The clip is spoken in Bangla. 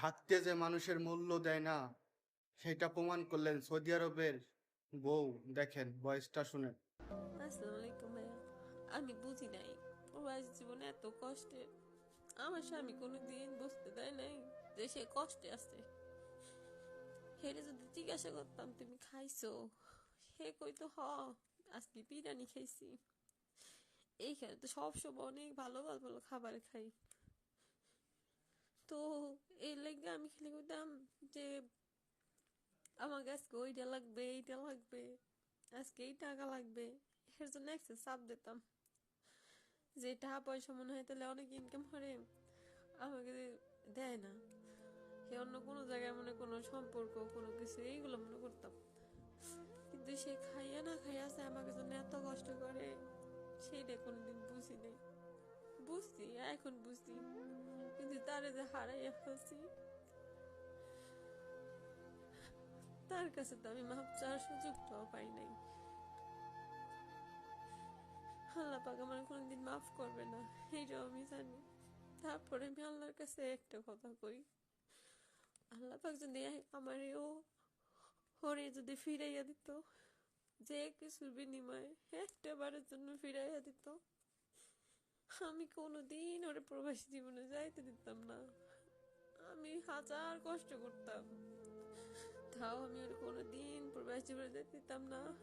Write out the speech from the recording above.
থাকতে যে মানুষের মূল্য দেয় না, সেটা প্রমাণ করলেন সৌদি আরবের বউ। দেখেন, বয়সটা শুনেন। আমি বুঝি নাই, প্রবাস জীবনে এত কষ্টে। আমার স্বামী কোনোদিন বুঝতে দেয় নাই যে সে কষ্টে আছে। হেরে যদি জিজ্ঞাসা করতাম, তুমি খাইছো? সে কইতো, হ, আজকে বিরিয়ানি খাইছি। এইখানে তো সবসময় অনেক ভালো ভালো খাবার খাই। তো এই লেগে আমি খেলে কইতাম যে আমার আজকে ওইটা লাগবে, এইটা লাগবে, আজকে এই টাকা লাগবে। এর জন্য একটা চাপ দিতাম। যে টাকা পয়সা মনে হয় তাহলে অনেক ইনকাম করে, আমাকে দেয় না। সে অন্য কোনো জায়গায় মনে কোনো সম্পর্ক, কোনো কিছু, এইগুলো মনে করতাম। কিন্তু সে খাইয়া না খাইয়া আছে আমাকে জন্য এত কষ্ট করে, সেইটা কোনোদিন বুঝি নাই। বুঝছি, এখন বুঝছি। তারে যে হারাইয়া ফেলছি। তার কাছে তো আমি মাপ চাওয়ার সুযোগটাও পাই নাই। আল্লাহ পাক আমার কোনোদিন মাফ করবে না, এইটাও আমি জানি। তারপরে আমি আল্লাহর কাছে একটা কথা কই, আল্লাহ পাক যদি আমারও হরে যদি ফিরাইয়া দিত, যে কিছুর বিনিময়ে একটা বারের জন্য ফিরাইয়া দিত আমি কোনোদিন ওরে প্রবাসী জীবনে যাইতে দিতাম না। আমি হাজার কষ্ট করতাম। তাও আমি ওর কোনোদিন প্রবাস জীবনে যেতে দিতাম না।